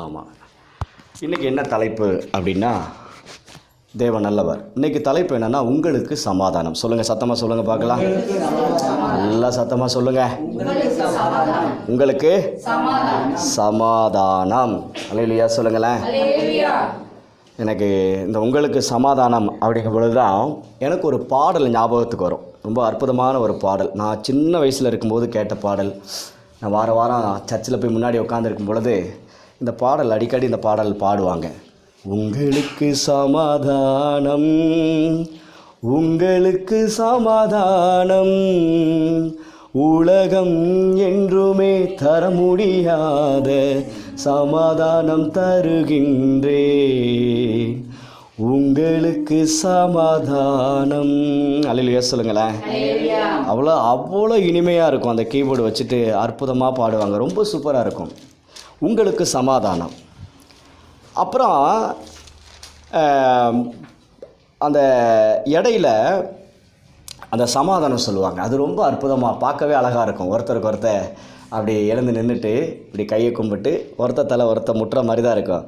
ஆமாம் இன்றைக்கி என்ன தலைப்பு அப்படின்னா தேவ நல்லவர். இன்றைக்கி தலைப்பு என்னென்னா உங்களுக்கு சமாதானம். சொல்லுங்கள் சத்தமாக சொல்லுங்கள் பார்க்கலாம். நல்லா சத்தமாக சொல்லுங்கள் உங்களுக்கு சமாதானம். அலையிலையா சொல்லுங்களேன். எனக்கு இந்த உங்களுக்கு சமாதானம் அப்படிங்கும் பொழுது தான் எனக்கு ஒரு பாடல் ஞாபகத்துக்கு வரும். ரொம்ப அற்புதமான ஒரு பாடல். நான் சின்ன வயசில் இருக்கும்போது கேட்ட பாடல். நான் வார வாரம் சர்ச்சில் போய் முன்னாடி உட்காந்துருக்கும் பொழுது இந்த பாடல் அடிக்கடி இந்த பாடல் பாடுவாங்க. உங்களுக்கு சமாதானம் உங்களுக்கு சமாதானம் உலகம் என்றுமே தர முடியாத சமாதானம் தருகின்றேன். உங்களுக்கு சமாதானம். அல்லையா சொல்லுங்களேன். அவ்வளோ அவ்வளோ இனிமையாக இருக்கும் அந்த கீபோர்டு வச்சுட்டு அற்புதமாக பாடுவாங்க. ரொம்ப சூப்பராக இருக்கும். உங்களுக்கு சமாதானம். அப்புறம் அந்த இடையில அந்த சமாதானம் சொல்லுவாங்க. அது ரொம்ப அற்புதமாக பார்க்கவே அழகாக இருக்கும். ஒருத்தருக்கு ஒருத்தர் அப்படி எழுந்து நின்றுட்டு இப்படி கையை கும்பிட்டு ஒருத்த தலை ஒருத்த முட்டுற மாதிரி தான் இருக்கும்.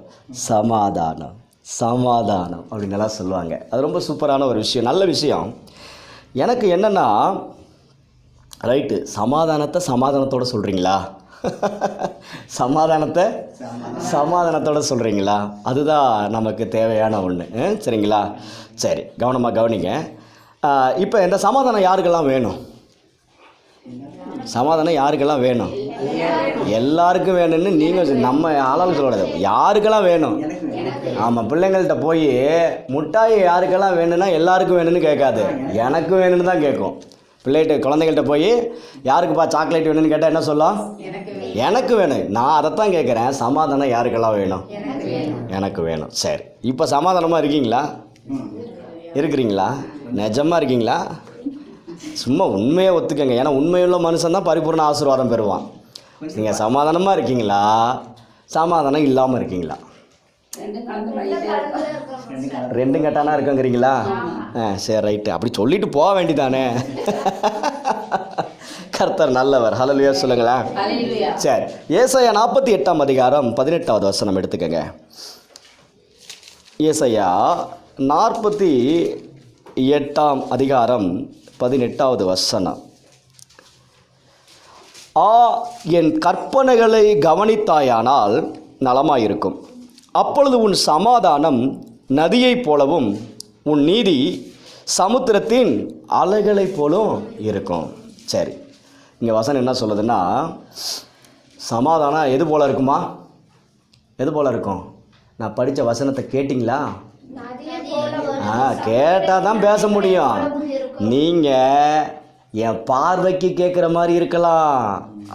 சமாதானம் சமாதானம் அப்படின்னு எல்லாம் சொல்லுவாங்க. அது ரொம்ப சூப்பரான ஒரு விஷயம் நல்ல விஷயம். எனக்கு என்னென்னா ரைட்டு சமாதானத்தை சமாதானத்தோடு சொல்கிறீங்களா சமாதானத்தை சமாதானத்தோட சொல்கிறீங்களா அதுதான் நமக்கு தேவையான ஒன்று சரிங்களா? சரி கவனமாக கவனிங்க. இப்போ இந்த சமாதானம் யாருக்கெல்லாம் வேணும்? சமாதானம் யாருக்கெல்லாம் வேணும்? எல்லாருக்கும் வேணும்னு நீங்கள் நம்ம ஆளாலும் சொல்லக்கூடாது. யாருக்கெல்லாம் வேணும்? ஆமாம் பிள்ளைங்கள்ட்ட போய் முட்டாய் யாருக்கெல்லாம் வேணும்னா எல்லாருக்கும் வேணும்னு கேட்காது. எனக்கு வேணும்னு தான் கேட்கும். பிள்ளைகிட்ட குழந்தைகள்கிட்ட போய் யாருக்குப்பா சாக்லேட் வேணும்னு கேட்டால் என்ன சொல்லும்? எனக்கு வேணும். நான் அதைத்தான் கேட்குறேன் சமாதானம் யாருக்கெல்லாம் வேணும்? எனக்கு வேணும். சரி. இப்போ சமாதானமாக இருக்கீங்களா? இருக்கிறீங்களா? நிஜமாக இருக்கீங்களா? சும்மா உண்மையை ஒத்துக்கங்க. ஏன்னா உண்மையுள்ள மனுஷன் தான் பரிபூர்ண ஆசீர்வாதம் பெறுவான். நீங்கள் சமாதானமாக இருக்கீங்களா? சமாதானம் இல்லாமல் இருக்கீங்களா? ரெண்டும் கட்டானா இருக்குங்கிறீங்களா? ஆ சரி ரைட்டு. அப்படி சொல்லிட்டு போக வேண்டியதானே? கர்த்தர் நல்லவர். ஹலலுயா சொல்லுங்களேன். சரி ஏசாயா நாற்பத்தி எட்டாம் அதிகாரம் பதினெட்டாவது வசனம் எடுத்துக்கங்க. ஏசாயா நாற்பத்தி எட்டாம் அதிகாரம் பதினெட்டாவது வசனம். ஆ என் கற்பனைகளை கவனித்தாயானால் நலமாயிருக்கும். அப்பொழுது உன் சமாதானம் நதியைப் போலவும் உன் நீதி சமுத்திரத்தின் அலைகளைப் போலும் இருக்கும். சரி இங்கே வசனம் என்ன சொல்லுதுன்னா சமாதானம் எது போல் இருக்குமா? எது போல் இருக்கும்? நான் படித்த வசனத்தை கேட்டிங்களா? ஆ கேட்டால் தான் பேச முடியும். நீங்கள் என் பார்வைக்கு கேட்குற மாதிரி இருக்கலாம்.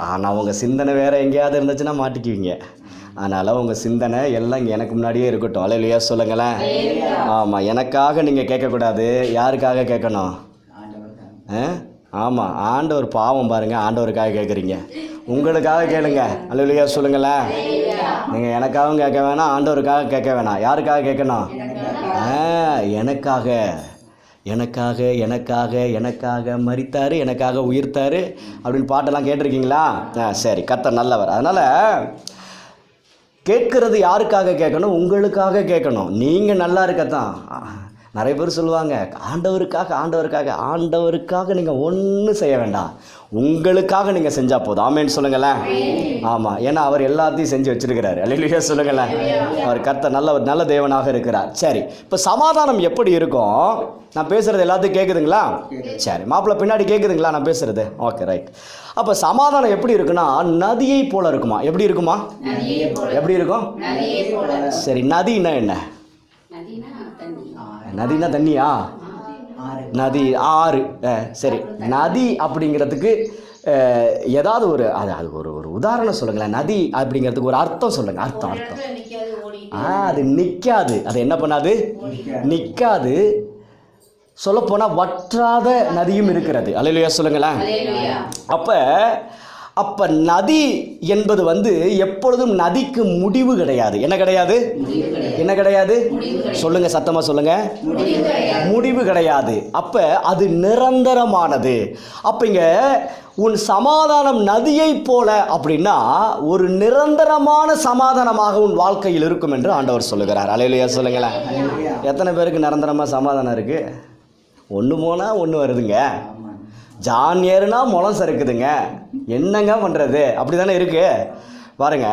ஆனால் உங்கள் சிந்தனை வேறு எங்கேயாவது இருந்துச்சுன்னா மாட்டிக்குவீங்க. அதனால் உங்கள் சிந்தனை எல்லாம் இங்கே எனக்கு முன்னாடியே இருக்கட்டும். அலையிலையா சொல்லுங்களேன். ஆமாம் எனக்காக நீங்கள் கேட்கக்கூடாது. யாருக்காக கேட்கணும்? ஆ? ஆமாம் ஆண்டவர் பாவம் பாருங்கள் ஆண்டவருக்காக கேட்குறீங்க. உங்களுக்காக கேளுங்க. அலுவலியா சொல்லுங்களேன். நீங்கள் எனக்காகவும் கேட்க வேணாம் ஆண்டவருக்காக கேட்க வேணாம். யாருக்காக கேட்கணும்? ஆ எனக்காக. எனக்காக எனக்காக எனக்காக மறித்தார் எனக்காக உயிர்த்தார் அப்படின்னு பாட்டெல்லாம் கேட்டிருக்கீங்களா? ஆ சரி கர்த்தர் நல்லவர். அதனால் கேட்கறது யாருக்காக கேட்கணும்? உங்களுக்காக கேட்கணும். நீங்கள் நல்லா இருக்கத்தான். நிறைய பேர் சொல்லுவாங்க ஆண்டவருக்காக ஆண்டவருக்காக ஆண்டவருக்காக நீங்கள் ஒன்றும் செய்ய வேண்டாம். உங்களுக்காக நீங்கள் செஞ்சால் போதும். ஆமேன்னு சொல்லுங்களேன். ஆமாம் ஏன்னா அவர் எல்லாத்தையும் செஞ்சு வச்சிருக்கிறாரு. அல்லையா சொல்லுங்களேன். அவர் கர்த்தர் நல்ல நல்ல தேவனாக இருக்கிறார். சரி இப்போ சமாதானம் எப்படி இருக்கும்? நான் பேசுகிறது எல்லாத்தையும் கேட்குதுங்களா சரி மாப்பிள்ளை பின்னாடி கேட்குதுங்களா நான் பேசுகிறது ஓகே ரைட் அப்போ சமாதானம் எப்படி இருக்குன்னா நதியை போல இருக்குமா? எப்படி இருக்குமா? எப்படி இருக்கும்? சரி நதின்னா என்ன? நதினா தண்ணியா? நதி ஆறு. சரி. நதி அப்படிங்கிறதுக்கு ஏதாவது ஒரு அது அது ஒரு ஒரு உதாரணம் சொல்லுங்களேன். நதி அப்படிங்கிறதுக்கு ஒரு அர்த்தம் சொல்லுங்கள் அர்த்தம் அர்த்தம். ஆ அது நிற்காது அது என்ன பண்ணாது? நிற்காது சொல்லப்போனால் வற்றாத நதியும் இருக்கிறது. அல்லையா சொல்லுங்களேன். அப்போ அப்போ நதி என்பது வந்து எப்பொழுதும் நதிக்கு முடிவு கிடையாது. என்ன கிடையாது? என்ன கிடையாது? சொல்லுங்க சத்தமாக சொல்லுங்க. முடிவு கிடையாது. அப்போ அது நிரந்தரமானது. அப்போ இங்கே உன் சமாதானம் நதியைப் போல அப்படின்னா ஒரு நிரந்தரமான சமாதானமாக உன் வாழ்க்கையில் இருக்கும் என்று ஆண்டவர் சொல்லுகிறார். அலையிலையா சொல்லுங்களேன். எத்தனை பேருக்கு நிரந்தரமாக சமாதானம் இருக்குது ஒன்று போனால் ஒன்று வருதுங்க. ஜான் ஏறுனா முளம் சறுக்குதுங்க. என்னங்க பண்ணுறது அப்படி தானே இருக்கு. பாருங்க.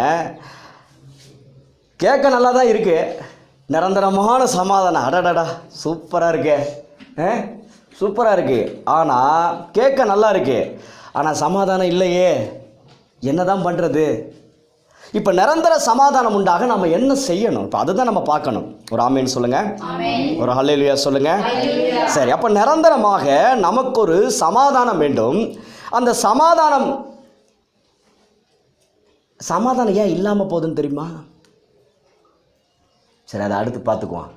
கேட்க நல்லா தான் இருக்கு. நிரந்தரமான சமாதானம். அடடடா சூப்பராக இருக்கே. ஆ? சூப்பராக இருக்கு. ஆனால் கேட்க நல்லா இருக்கு. ஆனால் சமாதானம் இல்லையே. என்னதான் பண்ணுறது இப்போ நிரந்தர சமாதானம் உண்டாக நம்ம என்ன செய்யணும்? இப்போ அதுதான் நம்ம பார்க்கணும். ஒரு ஆமீன் சொல்லுங்க. ஒரு ஹல்லேலூயா சொல்லுங்க. சரி அப்போ நிரந்தரமாக நமக்கு ஒரு சமாதானம் வேண்டும். அந்த சமாதானம் சமாதானம் ஏன் இல்லாமல் போகுதுன்னு தெரியுமா? சரி அதை அடுத்து பார்த்துக்குவோம்.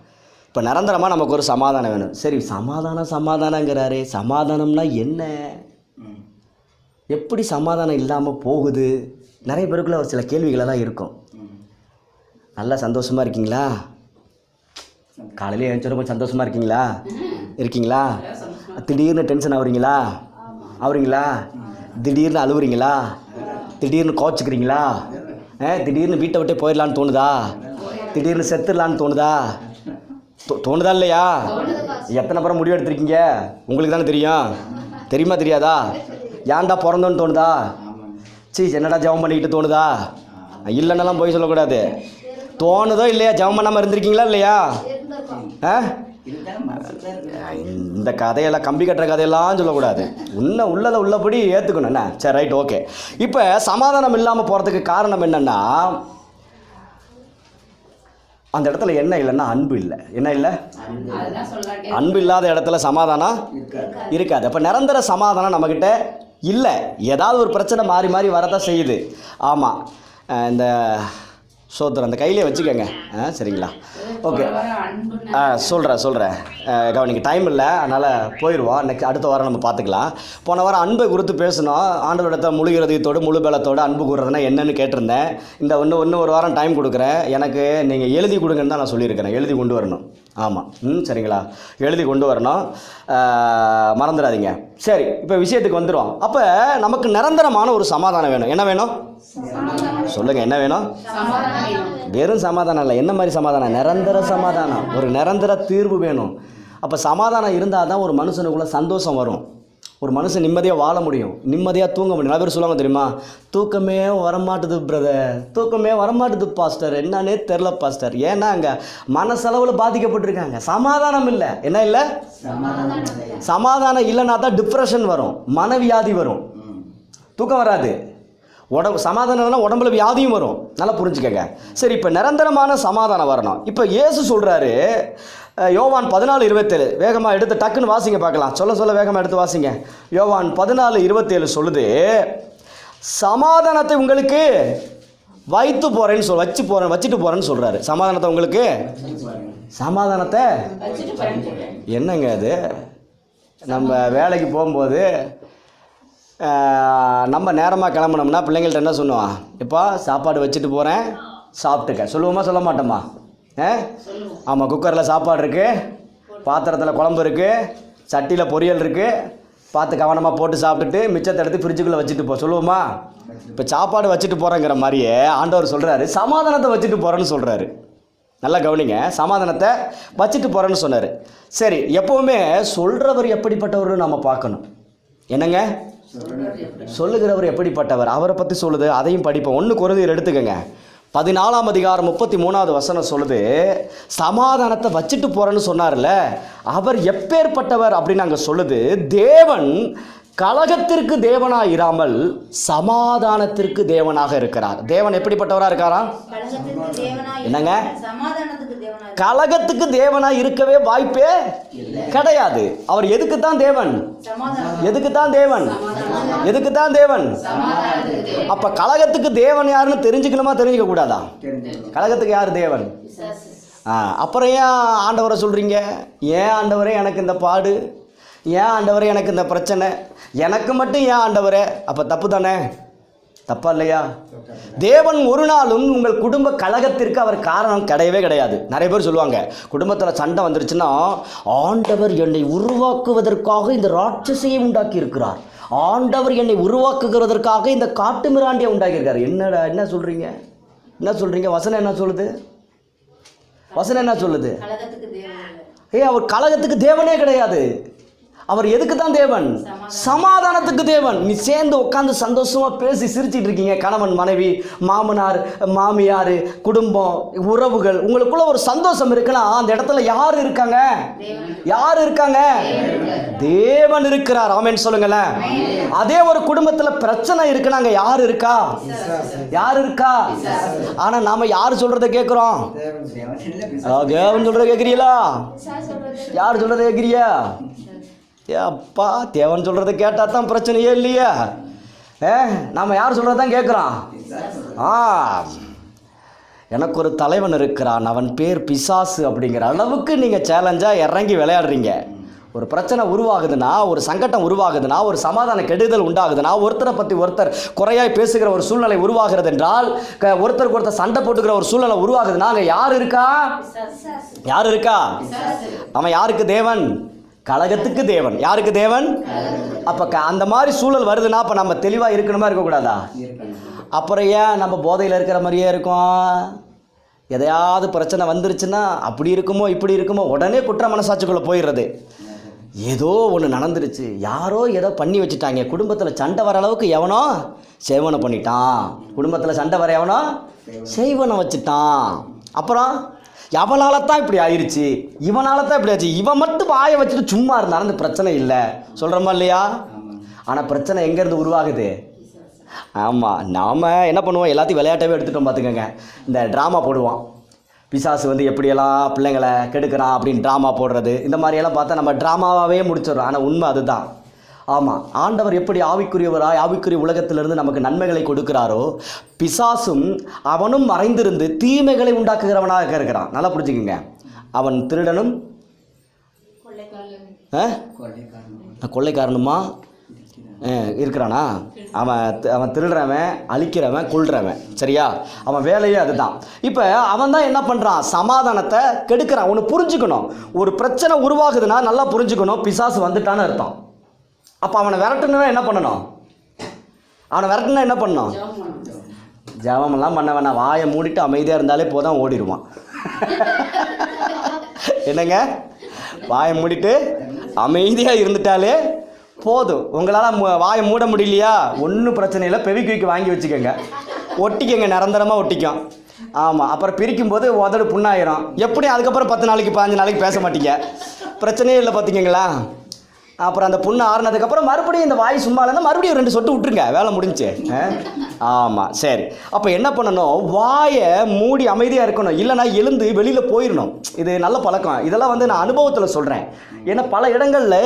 இப்போ நிரந்தரமாக நமக்கு ஒரு சமாதானம் வேணும். சரி சமாதானம் சமாதானங்கிறாரே. சமாதானம்னா என்ன? எப்படி சமாதானம் இல்லாமல் போகுது? நிறைய பேருக்குள்ள ஒரு சில கேள்விகளெல்லாம் இருக்கும். நல்லா சந்தோஷமாக இருக்கீங்களா? காலையில் எழுந்திரம் கொஞ்சம் சந்தோஷமாக இருக்கீங்களா? இருக்கீங்களா? திடீர்னு டென்ஷன் ஆகுறீங்களா? ஆகுறீங்களா? திடீர்னு அழுவுறீங்களா? திடீர்னு கோச்சிக்கிறீங்களா? ஏ திடீர்னு வீட்டை விட்டே போயிடலான்னு தோணுதா? திடீர்னு செத்துடலான்னு தோணுதா? தோ- தோணுதா இல்லையா? எத்தனை பேரும் முடிவு எடுத்திருக்கீங்க? உங்களுக்கு தானே தெரியும். தெரியுமா தெரியாதா? ஏன்டா பிறந்தோன்னு தோணுதா? சீ என்னடா ஜெபம் பண்ணிக்கிட்டு தோணுதா? இல்லைன்னெல்லாம் போய் சொல்லக்கூடாது. தோணுதோ இல்லையா ஜெபம் பண்ணாமல் இருந்திருக்கீங்களா இல்லையா? ஆ? இந்த கதையெல்லாம் கம்பி கட்டுற கதையெல்லாம் சொல்லக்கூடாது. உன்ன உள்ளதை உள்ளபடி ஏற்றுக்கணும் என்ன? சரி ரைட் ஓகே இப்போ சமாதானம் இல்லாமல் போகிறதுக்கு காரணம் என்னென்னா அந்த இடத்துல என்ன இல்லைன்னா அன்பு இல்லை. என்ன இல்லை? அன்பு இல்லாத இடத்துல சமாதானம் இருக்காது. அப்போ நிரந்தர சமாதானம் நம்மக்கிட்ட இல்லை ஏதாவது ஒரு பிரச்சனை மாறி மாறி வரதான் செய்யுது. ஆமாம் இந்த சோத்திரம் அந்த கையிலே வச்சுக்கோங்க. ஆ சரிங்களா? ஓகே. ஆ சொல்கிறேன் சொல்கிறேன் கவனிங்க டைம் இல்லை அதனால் போயிடுவோம் நெக்ஸ்ட் அடுத்த வாரம் நம்ம பார்த்துக்கலாம். போன வாரம் அன்பை குறித்து பேசணும் ஆண்டவரிடத்தை முழு இருதயத்தோடு முழு பலத்தோடு அன்பு கூறுறதுனா என்னென்னு கேட்டிருந்தேன். இந்த ஒன்று ஒன்று ஒரு வாரம் டைம் கொடுக்குறேன். எனக்கு நீங்கள் எழுதி கொடுங்கன்னு தான் நான் சொல்லியிருக்கிறேன். எழுதி கொண்டு வரணும். ஆமாம் ம் சரிங்களா? எழுதி கொண்டு வரணும். மறந்துடாதீங்க. சரி இப்போ விஷயத்துக்கு வந்துடும் அப்போ நமக்கு நிரந்தரமான ஒரு சமாதானம் வேணும். என்ன வேணும்? சொல்லுங்கள் என்ன வேணும்? வெறும் சமாதானம் இல்லை. என்ன மாதிரி சமாதானம்? நிரந்தர சமாதானம். ஒரு நிரந்தர தீர்வு வேணும். அப்போ சமாதானம் இருந்தால் தான் ஒரு மனுஷனுக்குள்ள சந்தோஷம் வரும். ஒரு மனுஷன் நிம்மதியாக வாழ முடியும். நிம்மதியாக தூங்க முடியும். நிறைய பேர் சொல்லுவாங்க தெரியுமா? தூக்கமே வரமாட்டுது பிரதர் தூக்கமே வரமாட்டுது பாஸ்டர் என்னன்னே தெரில பாஸ்டர் ஏன்னா அங்கே மனசளவில் பாதிக்கப்பட்டிருக்காங்க. சமாதானம் இல்லை. என்ன இல்லை? சமாதானம் இல்லைன்னா தான் டிப்ரெஷன் வரும். மனவியாதி வரும். தூக்கம் வராது. உடம்பு சமாதானம்னா உடம்புல வியாதியும் வரும். நல்லா புரிஞ்சுக்கங்க. சரி இப்போ நிரந்தரமான சமாதானம் வரணும். இப்போ இயேசு சொல்கிறாரு யோவான் பதினாலு இருபத்தேழு. வேகமாக எடுத்து டக்குன்னு வாசிங்க பார்க்கலாம். சொல்ல சொல்ல வேகமாக எடுத்து வாசிங்க. யோவான் பதினாலு இருபத்தேழு சொல்லுது சமாதானத்தை உங்களுக்கு வைத்து போகிறேன்னு சொல் வச்சு போகிறேன் வச்சுட்டு போகிறேன்னு சொல்கிறாரு சமாதானத்தை உங்களுக்கு சமாதானத்தை என்னங்க அது? நம்ம வேலைக்கு போகும்போது நம்ம நேரமாக கிளம்புனோம்னா பிள்ளைங்கள்ட்ட என்ன சொல்லுவான்? இப்போ சாப்பாடு வச்சுட்டு போகிறேன் சாப்பிட்டுக்க. சொல்லுவோமா சொல்ல மாட்டோமா? ஆமாம் குக்கரில் சாப்பாடு இருக்குது பாத்திரத்தில் குழம்பு இருக்குது சட்டியில் பொரியல் இருக்குது பார்த்து கவனமாக போட்டு சாப்பிட்டுட்டு மிச்சத்தை எடுத்து ஃப்ரிட்ஜுக்குள்ளே வச்சுட்டு போ. சொல்லுவோமா? இப்போ சாப்பாடு வச்சுட்டு போகிறேங்கிற மாதிரியே ஆண்டவர் சொல்கிறாரு சமாதானத்தை வச்சுட்டு போகிறேன்னு சொல்கிறாரு நல்லா கவனிங்க. சமாதானத்தை வச்சுட்டு போகிறேன்னு சொன்னார். சரி எப்போவுமே சொல்கிறவர் எப்படிப்பட்டவர்னு நம்ம பார்க்கணும். என்னங்க? சொல்லுகிறவர் எப்படிப்பட்டவர்? அவரை பற்றி சொல்லுது அதையும் படிப்போம். ஒன்று குறைதீர் எடுத்துக்கங்க. பதினாலாம் அதிகாரம் முப்பத்தி மூணாவது வசனம் சொல்லுது சமாதானத்தை வச்சுட்டு போகிறேன்னு சொன்னார்ல அவர் எப்பேற்பட்டவர் அப்படின்னு அங்கே சொல்லுது தேவன் கலகத்திற்கு தேவனாக இராமல் சமாதானத்திற்கு தேவனாக இருக்கிறார். தேவன் எப்படிப்பட்டவராக இருக்காரா? கலகத்துக்கு என்னங்க? கலகத்துக்கு தேவனாக இருக்கவே வாய்ப்பே கிடையாது. அவர் எதுக்கு தான் தேவன்? எதுக்கு தான் தேவன்? எதுக்கு தான் தேவன்? அப்ப கழகத்துக்கு தேவன் யாருன்னு தெரிஞ்சுக்கணுமா தெரிஞ்சுக்க கூடாதா? கழகத்துக்கு யார் தேவன்? அப்புறம் ஏன் ஆண்டவரை சொல்றீங்க? ஏன் ஆண்டவரே எனக்கு இந்த பாடு? ஏன் ஆண்டவரே எனக்கு இந்த பிரச்சனை? எனக்கு மட்டும் ஏன் ஆண்டவரே? அப்போ தப்பு தானே தப்பா இல்லையா? தேவன் ஒரு நாளும் உங்கள் குடும்ப கழகத்திற்கு அவர் காரணம் கிடையவே கிடையாது. நிறைய பேர் சொல்லுவாங்க குடும்பத்தில் சண்டை வந்துருச்சுன்னா ஆண்டவர் என்னை உருவாக்குவதற்காக இந்த ராட்சசையை உண்டாக்கி இருக்கிறார் ஆண்டவர் என்னை உருவாக்குகிறதற்காக இந்த காட்டு மிராண்டியை உண்டாக்கியிருக்காரு. என்னடா என்ன சொல்கிறீங்க என்ன சொல்கிறீங்க வசனம் என்ன சொல்லுது? வசனம் என்ன சொல்லுது? கழகத்துக்கு. ஏய் அவர் கலகத்துக்கு தேவனே கிடையாது. அவர் எதுக்கு தான் தேவன் சமாதானத்துக்கு தேவன். நீ சேர்ந்து உட்காந்து சந்தோஷமா பேசி சிரிச்சிட்டு இருக்கீங்க கணவன் மனைவி மாமனார் மாமியார் குடும்பம் உறவுகள். உங்களுக்குள்ள ஒரு சந்தோஷம் இருக்குன்னா அந்த இடத்துல யார் இருக்காங்க? யார் இருக்காங்க? தேவன் இருக்கிறார். ஆமென் சொல்லுங்களேன். அதே ஒரு குடும்பத்துல பிரச்சனை இருக்குன்னா அங்க யார் இருக்கா? யார் இருக்கா? ஆனா நாம யார் சொல்றத கேட்குறோம் தேவன் சொல்றத கேட்குறீங்களா யார் சொல்றத கேட்குறியா ஏ அப்பா தேவன் சொல்கிறத கேட்டால் தான் பிரச்சனையே இல்லையா. ஏ நாம் யார் சொல்கிறது தான் கேட்குறோம் ஆ. எனக்கு ஒரு தலைவன் இருக்கிறான் அவன் பேர் பிசாசு அப்படிங்கிற அளவுக்கு நீங்கள் சேலஞ்சாக இறங்கி விளையாடுறீங்க. ஒரு பிரச்சனை உருவாகுதுன்னா ஒரு சங்கடம் உருவாகுதுன்னா ஒரு சமாதான கெடுதல் உண்டாகுதுன்னா ஒருத்தரை பற்றி ஒருத்தர் குறையாய் பேசுகிற ஒரு சூழ்நிலை உருவாகிறது என்றால் ஒருத்தருக்கு ஒருத்தர் சண்டை போட்டுக்கிற ஒரு சூழ்நிலை உருவாகுதுன்னா அங்கே யார் இருக்கா? யார் இருக்கா? அவன் யாருக்கு தேவன்? கழகத்துக்கு தேவன். யாருக்கு தேவன்? அப்போ க அந்த மாதிரி சூழல் வருதுன்னா அப்போ நம்ம தெளிவாக இருக்கணுமா இருக்கக்கூடாதா? அப்புறம் ஏன் நம்ம போதையில் இருக்கிற மாதிரியே இருக்கோம்? எதையாவது பிரச்சனை வந்துருச்சுன்னா அப்படி இருக்குமோ இப்படி இருக்குமோ உடனே குற்ற மனசாட்சிக்குள்ளே போயிடுறது. ஏதோ ஒன்று நடந்துருச்சு. யாரோ ஏதோ பண்ணி வச்சுட்டாங்க. குடும்பத்தில் சண்டை வர அளவுக்கு எவனோ சேவனை பண்ணிட்டான். குடும்பத்தில் சண்டை வர எவனோ செய்வனை வச்சுட்டான். அப்புறம்? எவனால தான் இப்படி ஆயிடுச்சு இவனால தான் இப்படி ஆச்சு. இவன் மட்டும் வாயை வச்சுட்டு சும்மா இருந்தாலும் அந்த பிரச்சனை இல்லை. சொல்கிறோமா இல்லையா? ஆனால் பிரச்சனை எங்கேருந்து உருவாகுது? ஆமாம் நாம் என்ன பண்ணுவோம்? எல்லாத்தையும் விளையாட்டவே எடுத்துட்டோம் பார்த்துக்கோங்க. இந்த ட்ராமா போடுவோம். பிசாசு வந்து எப்படியெல்லாம் பிள்ளைங்களை கெடுக்கிறான் அப்படின்னு ட்ராமா போடுறது. இந்த மாதிரியெல்லாம் பார்த்தா நம்ம ட்ராமாவாகவே முடிச்சிடுறோம். ஆனால் உண்மை அதுதான். ஆமாம் ஆண்டவர் எப்படி ஆவிக்குரியவராய் ஆவிக்குரிய உலகத்திலிருந்து நமக்கு நன்மைகளை கொடுக்கிறாரோ பிசாசும் அவனும் மறைந்திருந்து தீமைகளை உண்டாக்குகிறவனாக இருக்கிறான். நல்லா புரிஞ்சுக்குங்க. அவன் திருடனும் கொள்ளைக்காரனுமா? இருக்கிறானா? அவன் அவன் திருடுறவன் அழிக்கிறவன் கொள்றவன் சரியா? அவன் வேலையே அதுதான். இப்போ அவன் தான் என்ன பண்ணுறான் சமாதானத்தை கெடுக்கிறான். ஒன்று புரிஞ்சுக்கணும். ஒரு பிரச்சனை உருவாகுதுன்னா நல்லா புரிஞ்சுக்கணும். பிசாசு வந்துட்டான்னு அர்த்தம். அப்போ அவனை விரட்டணுன்னா என்ன பண்ணணும்? அவனை விரட்டுனா என்ன பண்ணணும்? ஜபமெல்லாம் பண்ண வேணாம். வாயை மூடிட்டு அமைதியாக இருந்தாலே போதும் ஓடிடுவான். என்னங்க? வாயை மூடிட்டு அமைதியாக இருந்துட்டாலே போதும். உங்களால் வாயை மூட முடியலையா? ஒன்றும் பிரச்சனை இல்லை. பெவிக்விக்கு வாங்கி வச்சுக்கோங்க. ஒட்டிக்கங்க நிரந்தரமாக ஒட்டிக்கும். ஆமாம் அப்புறம் பிரிக்கும்போது உதடு புண்ணாயிரும். எப்படி அதுக்கப்புறம் பத்து நாளைக்கு பாஞ்சு நாளைக்கு பேச மாட்டீங்க. பிரச்சனையே இல்லை பார்த்தீங்களா அப்புறம் அந்த புண்ணு ஆறுனதுக்கப்புறம் மறுபடியும் இந்த வாய் சும்மா இல்லைன்னா மறுபடியும் ரெண்டு சொட்டு விட்டுருங்க. வேலை முடிஞ்சு. ஆமாம் சரி. அப்போ என்ன பண்ணணும்? வாயை மூடி அமைதியாக இருக்கணும். இல்லைன்னா எழுந்து வெளியில் போயிடணும். இது நல்ல பழக்கம். இதெல்லாம் வந்து நான் அனுபவத்தில் சொல்கிறேன் ஏன்னா பல இடங்களில்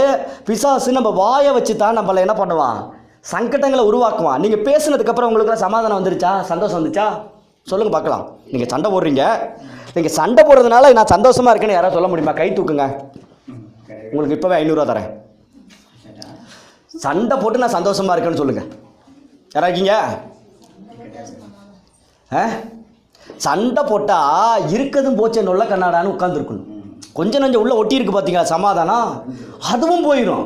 பிசாசு நம்ம வாயை வச்சு தான் நம்மளை என்ன பண்ணுவான்? சங்கடங்களை உருவாக்குவான். நீங்கள் பேசுனதுக்கப்புறம் உங்களுக்குலாம் சமாதானம் வந்துருச்சா? சந்தோஷம் வந்துச்சா? சொல்லுங்கள் பார்க்கலாம். நீங்கள் சண்டை போடுறீங்க. நீங்கள் சண்டை போடுறதுனால நான் சந்தோஷமாக இருக்கேன்னு யாராவது சொல்ல முடியுமா? கை தூக்குங்க. உங்களுக்கு இப்போவே ஐநூறுரூவா தரேன். சண்டை போட்டு நான் சந்தோஷமாக இருக்கேன்னு சொல்லுங்கள் யாரா இருக்கீங்க? ஆ? சண்டை போட்டால் இருக்கதும் போச்சே நொல்ல கண்ணாடான்னு உட்காந்துருக்கணும் கொஞ்சம் நஞ்சம் உள்ளே ஒட்டி இருக்கு பார்த்தீங்களா சமாதானம்? அதுவும் போயிடும்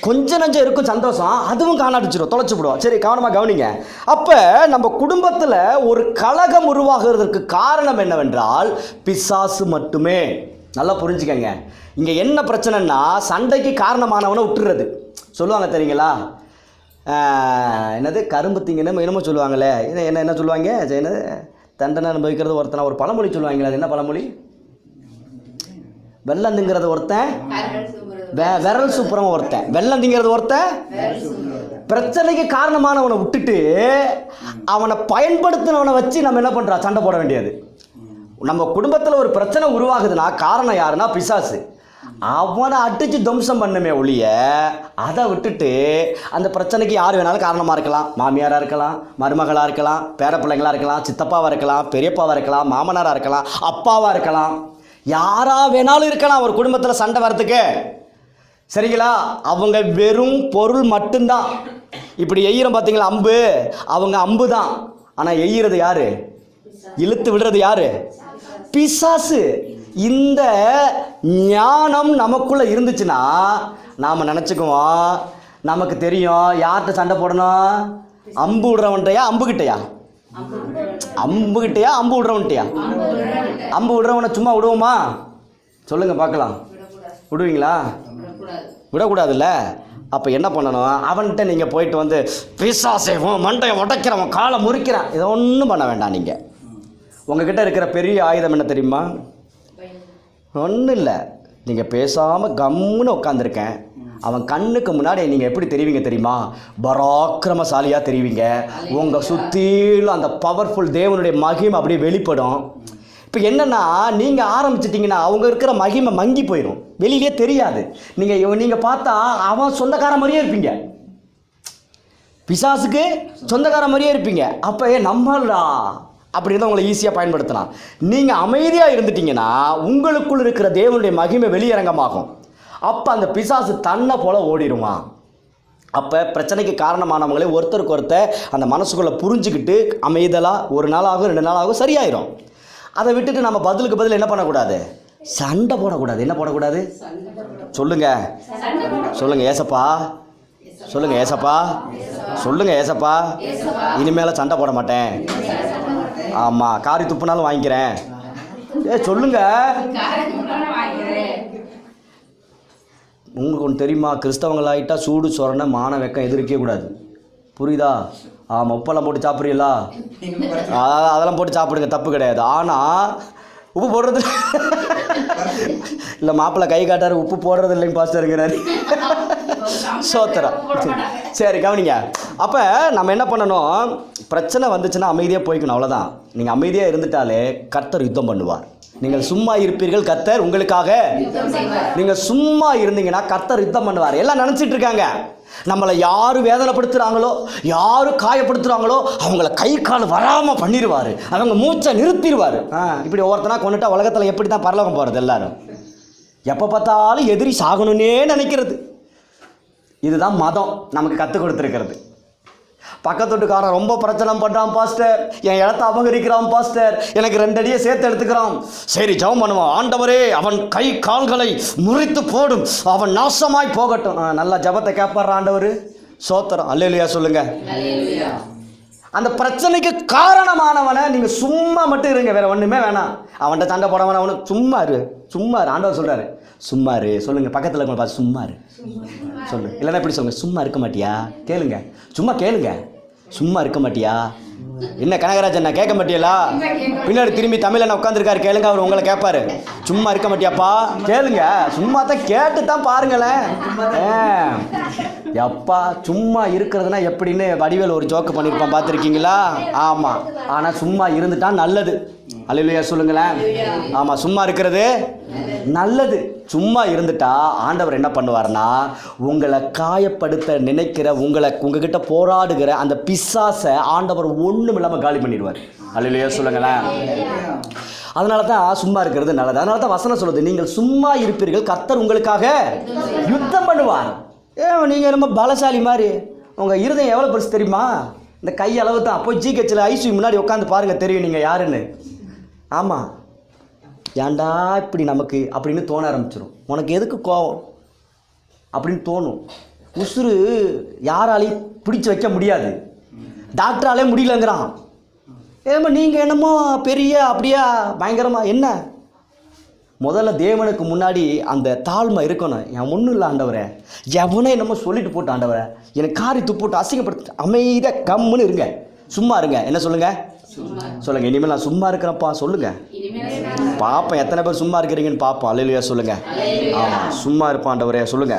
கொஞ்ச நஞ்சம் இருக்கும் சந்தோஷம் அதுவும் காணாடிச்சிடும் தொலைச்சி விடுவோம் சரி கவனமாக கவனிங்க. அப்போ நம்ம குடும்பத்தில் ஒரு கலகம் உருவாகிறதுக்கு காரணம் என்னவென்றால் பிசாசு மட்டுமே. நல்லா புரிஞ்சுக்கங்க. இங்கே என்ன பிரச்சனைன்னா சண்டைக்கு காரணமானவனை விட்டுறது. சொல்லுவாங்க தெரியுங்களா? என்னது? கரும்பு திங்கன்னு என்னமோ சொல்லுவாங்களே. என்ன என்ன என்ன சொல்லுவாங்க? என்னது? தண்டனை அனுபவிக்கிறது ஒருத்தனை ஒரு பழமொழி சொல்லுவாங்களே அது என்ன பழமொழி? வெள்ளம் திங்கிறது ஒருத்தன் வெ- விரல் சுப்புறம் ஒருத்தன். வெள்ளம் திங்கிறது ஒருத்தன் பிரச்சனைக்கு காரணமானவனை விட்டுட்டு அவனை பயன்படுத்தினவனை வச்சு நம்ம என்ன பண்ணுறோம் சண்டை போட வேண்டியது. நம்ம குடும்பத்தில் ஒரு பிரச்சனை உருவாகுதுன்னா காரணம் யாருன்னா பிசாசு. அவனை அடித்து துவம்சம் பண்ணுமே ஒழிய அதை விட்டுட்டு அந்த பிரச்சனைக்கு யார் வேணாலும் காரணமாக இருக்கலாம். மாமியாராக இருக்கலாம் மருமகளாக இருக்கலாம் பேர இருக்கலாம் சித்தப்பாவாக இருக்கலாம் பெரியப்பாவாக இருக்கலாம் மாமனாராக இருக்கலாம் அப்பாவாக இருக்கலாம். யாராக வேணாலும் இருக்கலாம் ஒரு குடும்பத்தில் சண்டை வர்றதுக்கு. சரிங்களா? அவங்க வெறும் பொருள் மட்டும்தான். இப்படி எய்யிறோம் பார்த்தீங்களா அம்பு. அவங்க அம்பு தான் ஆனால் எய்யிறது யார்? இழுத்து விடுறது யார்? பிசாசு. இந்த ஞானம் நமக்குள்ளே இருந்துச்சுன்னா நாம் நினச்சிக்குவோம். நமக்கு தெரியும். யார்கிட்ட சண்டை போடணும்? அம்பு விடுறவன்ட்டையா அம்புக்கிட்டையா அம்புக்கிட்டையா அம்பு விடுறவன்ட்டையா அம்பு விடுறவனை சும்மா விடுவோமா? சொல்லுங்கள் பார்க்கலாம். விடுவீங்களா? விடக்கூடாதுல்ல. அப்போ என்ன பண்ணணும்? அவன்கிட்ட நீங்கள் போயிட்டு வந்து பீஸா செய்வோம் மண்டையை உடைக்கிறவன் காலை முறிக்கிறான் இதை ஒன்றும் பண்ண வேண்டாம் நீங்கள் உங்ககிட்ட இருக்கிற பெரிய ஆயுதம் என்ன தெரியுமா? ஒன்றும் இல்லை நீங்கள் பேசாமல் கம்முன்னு உட்காந்துருக்கேன் அவன் கண்ணுக்கு முன்னாடி நீங்கள் எப்படி தெரிவிங்க தெரியுமா? பராக்கிரமசாலியாக தெரிவிங்க. உங்கள் சுற்றிலும் அந்த பவர்ஃபுல் தேவனுடைய மகிமை அப்படியே வெளிப்படும். இப்போ என்னென்னா நீங்கள் ஆரம்பிச்சிட்டிங்கன்னா அவங்க இருக்கிற மகிமை மங்கி போயிடும் வெளியிலே தெரியாது. நீங்கள் நீங்கள் பார்த்தா அவன் சொந்தக்கார மாதிரியே இருப்பீங்க. பிசாசுக்கு சொந்தக்கார மாதிரியே இருப்பீங்க. அப்போ ஏன் நம்மளா அப்படின்னு உங்களை ஈஸியாக பயன்படுத்தலாம். நீங்கள் அமைதியாக இருந்துட்டீங்கன்னா உங்களுக்குள் இருக்கிற தேவனுடைய மகிமை வெளியரங்கமாகும். அப்போ அந்த பிசாசு தன்னை போல ஓடிடுமா அப்போ பிரச்சனைக்கு காரணமானவங்களே ஒருத்தருக்கு ஒருத்தர் அந்த மனசுக்குள்ளே புரிஞ்சுக்கிட்டு அமைதலாக ஒரு நாள் ஆகும் ரெண்டு நாள் ஆகும் சரியாயிரும். அதை விட்டுட்டு நம்ம பதிலுக்கு பதில் என்ன பண்ணக்கூடாது? சண்டை போடக்கூடாது. என்ன போடக்கூடாது? சொல்லுங்க. சொல்லுங்க ஏசப்பா. சொல்லுங்க ஏசப்பா. சொல்லுங்க ஏசப்பா. இனிமேல சண்டை போட மாட்டேன். ஆமாம் காரி துப்புனாலும் வாங்கிக்கிறேன். ஏ சொல்லுங்க. உங்களுக்கு ஒன்று தெரியுமா? கிறிஸ்தவங்களாயிட்டா சூடு சொரணை மான வெக்கம் எதிர்க்கவே கூடாது. புரியுதா? ஆமாம் உப்பெல்லாம் போட்டு சாப்பிட்றீங்களா? அதெல்லாம் போட்டு சாப்பிடுங்க தப்பு கிடையாது. ஆனால் உப்பு போடுறது இல்லை. மாப்பிள்ளை கை காட்டாரு உப்பு போடுறது இல்லைங்க பாஸ்டருங்கிறாரு சோத்திரம் சரி கவனிங்க. அப்போ நம்ம என்ன பண்ணணும்? பிரச்சனை வந்துச்சுன்னா அமைதியாக போய்க்கணும் அவ்வளோதான் நீங்கள் அமைதியாக இருந்துட்டாலே கர்த்தர் யுத்தம் பண்ணுவார். நீங்கள் சும்மா இருப்பீர்கள் கர்த்தர் உங்களுக்காக நீங்கள் சும்மா இருந்தீங்கன்னா கர்த்தர் யுத்தம் பண்ணுவார். எல்லாம் நினச்சிட்டு இருக்காங்க. நம்மளை யார் வேதனைப்படுத்துகிறாங்களோ யார் காயப்படுத்துகிறாங்களோ அவங்கள கை கால் வராமல் பண்ணிடுவார். அவங்க மூச்சை நிறுத்திடுவார். இப்படி ஒவ்வொருத்தனா கொண்டுட்டா உலகத்தில் எப்படி தான் பரலோகம் போகிறது எல்லாரும்? எப்போ பார்த்தாலும் எதிரி சாகணுன்னே நினைக்கிறது. இதுதான் மதம். நமக்கு கற்றுக் கொடுத்துருக்கிறது. பக்கத்து வீட்டுக்காரன் ரொம்ப பிரச்சனை பண்ணுறான் பாஸ்டர் என் இடத்த அபகரிக்கிறான் பாஸ்டர் எனக்கு ரெண்டு அடியை சேர்த்து எடுத்துக்கிறான். சரி ஜெபம் பண்ணுவான். ஆண்டவரே அவன் கை கால்களை முறித்து போடும். அவன் நாசமாய் போகட்டும். நல்லா ஜபத்தை கேட்பார் ஆண்டவர்? சோத்திரம். அல்லையா சொல்லுங்க. அந்த பிரச்சனைக்கு காரணமானவனை நீங்கள் சும்மா மட்டும் இருங்க. வேற ஒன்றுமே வேணாம். அவன்கிட்ட சண்டை போட வேணாம். சும்மா இரு. சும்மா இரு. ஆண்டவர் சொல்கிறாரு சும்மா இரு சொல்லுங்க பக்கத்தில் இருக்கவங்க பார்த்து சும்மா இரு சொல்லு. இல்லைன்னா எப்படி சொல்லுங்க? சும்மா இருக்க மாட்டியா? கேளுங்க. சும்மா கேளுங்க. சும்மா இருக்க மாட்டியா? என்ன கனகராஜன் நான் கேட்க மாட்டியலா? பின்னாடி திரும்பி தமிழன் உட்காந்துருக்காரு கேளுங்க அவர் உங்களை கேட்பாரு சும்மா இருக்க மாட்டியாப்பா? கேளுங்க சும்மா தான் கேட்டு தான் பாருங்களேன் எப்பா சும்மா இருக்கிறதுனா எப்படின்னு வடிவேல் ஒரு ஜோக்கு பண்ணியிருப்பான் பார்த்துருக்கீங்களா? ஆமாம் ஆனால் சும்மா இருந்துட்டா நல்லது. அலுவலியா சொல்லுங்களேன். ஆமாம் சும்மா இருக்கிறது நல்லது. சும்மா இருந்துட்டா ஆண்டவர் என்ன பண்ணுவார்னா உங்களை காயப்படுத்த நினைக்கிற உங்களை உங்ககிட்ட போராடுகிற அந்த பிசாசை ஆண்டவர் ஒன்று ஒன்றும் இல்லாமல் காலி பண்ணிடுவார். அல்லையா சொல்லுங்களேன். அதனால தான் சும்மா இருக்கிறது நல்லது. அதனால தான் வசனம் சொல்லுது நீங்கள் சும்மா இருப்பீர்கள் கர்த்தர் உங்களுக்காக யுத்தம் பண்ணுவார். ஏ நீங்கள் ரொம்ப பலசாலி மாதிரி. உங்கள் இருதயம் எவ்வளோ பெருசு தெரியுமா? இந்த கை அளவு தான் அப்போ ஜிஹெச்சில் ஐசியூ முன்னாடி உட்காந்து பாருங்கள் தெரியும் நீங்கள் யாருன்னு. ஆமாம் ஏண்டா இப்படி நமக்கு? அப்படின்னு தோண ஆரம்பிச்சிடும் உனக்கு எதுக்கு கோவம்? அப்படின்னு தோணும். உசுறு யாராலையும் பிடிச்சி வைக்க முடியாது. டாக்டராலே முடியலங்கிறான். ஏமா நீங்கள் என்னமோ பெரிய அப்படியா பயங்கரமாக என்ன? முதல்ல தேவனுக்கு முன்னாடி அந்த தாழ்மை இருக்கணும். என் ஒன்றும் இல்லை ஆண்டவரே. எவனே என்னமோ சொல்லிட்டு போட்டு ஆண்டவரே. எனக்கு காரி துப்போட்டு அசிங்கப்படுத்து அமைதியாக கம்முன்னு இருங்க. சும்மா இருங்க. என்ன சொல்லுங்க? சொல்லுங்க. இனிமேல் நான் சும்மா இருக்கிறப்பா சொல்லுங்க. பாப்பேன் எத்தனை பேர் சும்மா இருக்கிறீங்கன்னு பார்ப்போம் அல்லையா சொல்லுங்க. ஆமாம் சும்மா இருப்பான் ஆண்டவரே. சொல்லுங்க.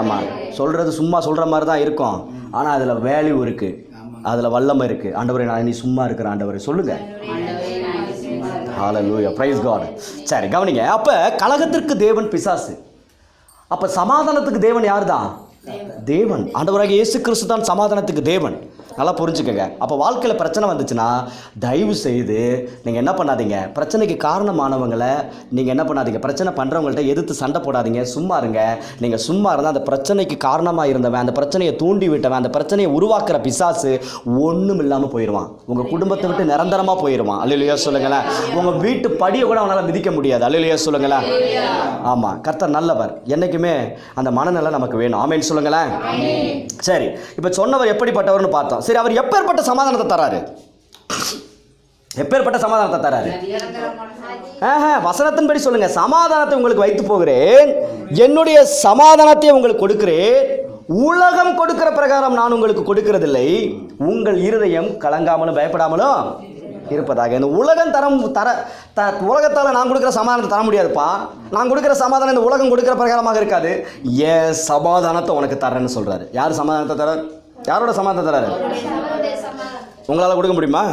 ஆமாம் சொல்றது சும்மா சொல்ற மாதிரி தான் இருக்கும். ஆனால் அதில் வேல்யூ இருக்குது அதில் வல்லமை இருக்கு. ஆண்டவரே நான் நீ சும்மா இருக்கிற ஆண்டவரே சொல்லுங்க. ஹalleluya praise god. சரி கவனிங்க. அப்போ கலகத்திற்கு தேவன் பிசாசு. அப்போ சமாதானத்துக்கு தேவன் யார் தான் தேவன். ஆண்டவராகிய இயேசு கிறிஸ்து தான் சமாதானத்துக்கு தேவன். நல்லா புரிஞ்சுக்கங்க. அப்போ வாழ்க்கையில் பிரச்சனை வந்துச்சுன்னா தயவு செய்து நீங்கள் என்ன பண்ணாதீங்க. பிரச்சனைக்கு காரணமானவங்களை நீங்கள் என்ன பண்ணாதீங்க. பிரச்சனை பண்ணுறவங்கள்ட்ட எதிர்த்து சண்டை போடாதீங்க. சும்மா இருங்க. நீங்கள் சும்மா இருந்தால் அந்த பிரச்சனைக்கு காரணமாக இருந்தவன் அந்த பிரச்சனையை தூண்டி விட்டவன் அந்த பிரச்சனையை உருவாக்குற பிசாசு ஒன்றும் இல்லாமல் போயிடுவான் உங்கள் குடும்பத்தை விட்டு நிரந்தரமாக போயிடுவான் அல்லையா சொல்லுங்களேன். உங்கள் வீட்டு படியை கூட அவனால் மிதிக்க முடியாது. அல்லையா சொல்லுங்களேன். ஆமாம் கர்த்தர் நல்லவர். என்றைக்குமே அந்த மனநிலை நமக்கு வேணும். ஆமேன்னு சொல்லுங்களேன். சரி இப்போ சொன்னவர் எப்படிப்பட்டவர்னு பார்த்தோம். சரி அவர் எப்பேற்பட்ட சமாதானத்தை தராரு எப்பேற்பட்ட சமாதானத்தை தராரு வசனத்தின் வசனத்தின்படி சொல்லுங்க. சமாதானத்தை உங்களுக்கு வைத்து போகிறேன். என்னுடைய சமாதானத்தை உங்களுக்கு கொடுக்கிறேன். உலகம் கொடுக்கிற பிரகாரம் நான் உங்களுக்கு கொடுக்கிறதில்லை. உங்கள் இருதயம் கலங்காமலும் பயப்படாமலும் இருப்பதாக. இந்த உலகம் தரம் தர த உலகத்தால் நான் கொடுக்குற சமாதானத்தை தர முடியாதுப்பா. நான் கொடுக்குற சமாதானம் இந்த உலகம் கொடுக்குற பிரகாரமாக இருக்காது. என் சமாதானத்தை உனக்கு தரேன்னு சொல்கிறாரு யார் சமாதானத்தை தர யாரோட சமாதானத்தை தராரு? உங்களால் கொடுக்க முடியுமா?